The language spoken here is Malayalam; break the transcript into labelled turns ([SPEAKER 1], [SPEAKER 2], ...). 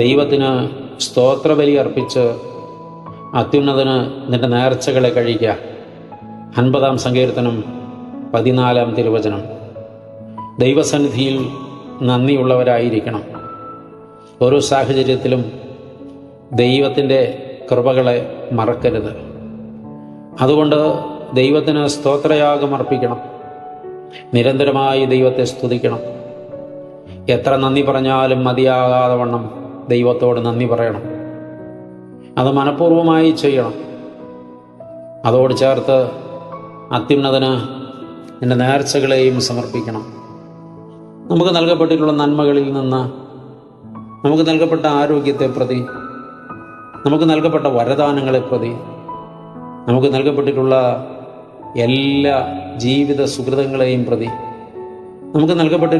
[SPEAKER 1] ദൈവത്തിന് സ്തോത്രബലി അർപ്പിച്ച് അത്യുന്നതന് നിന്റെ നേർച്ചകളെ കഴിക്കുക അൻപതാം സങ്കീർത്തനം പതിനാലാം തിരുവചനം. ദൈവസന്നിധിയിൽ നന്ദിയുള്ളവരായിരിക്കണം. ഓരോ സാഹചര്യത്തിലും ദൈവത്തിന്റെ കൃപകളെ മറക്കരുത്. അതുകൊണ്ട് ദൈവത്തിന് സ്തോത്രയാഗം അർപ്പിക്കണം. നിരന്തരമായി ദൈവത്തെ സ്തുതിക്കണം. എത്ര നന്ദി പറഞ്ഞാലും മതിയാകാതെ വണ്ണം. ദൈവത്തോട് നന്ദി പറയണം. അത് മനഃപൂർവമായി ചെയ്യണം. അതോട് ചേർത്ത് അത്യുന്നതന് എന്റെ നേർച്ചകളെയും സമർപ്പിക്കണം. നമുക്ക് നൽകപ്പെട്ടിട്ടുള്ള നന്മകളിൽ നിന്ന് നമുക്ക് നൽകപ്പെട്ട ആരോഗ്യത്തെ പ്രതി നമുക്ക് നൽകപ്പെട്ട വരദാനങ്ങളെ പ്രതി നമുക്ക് നൽകപ്പെട്ടിട്ടുള്ള എല്ലാ ജീവിത സുഹൃതങ്ങളെയും പ്രതി നമുക്ക് നൽകപ്പെട്ടിട്ടുള്ള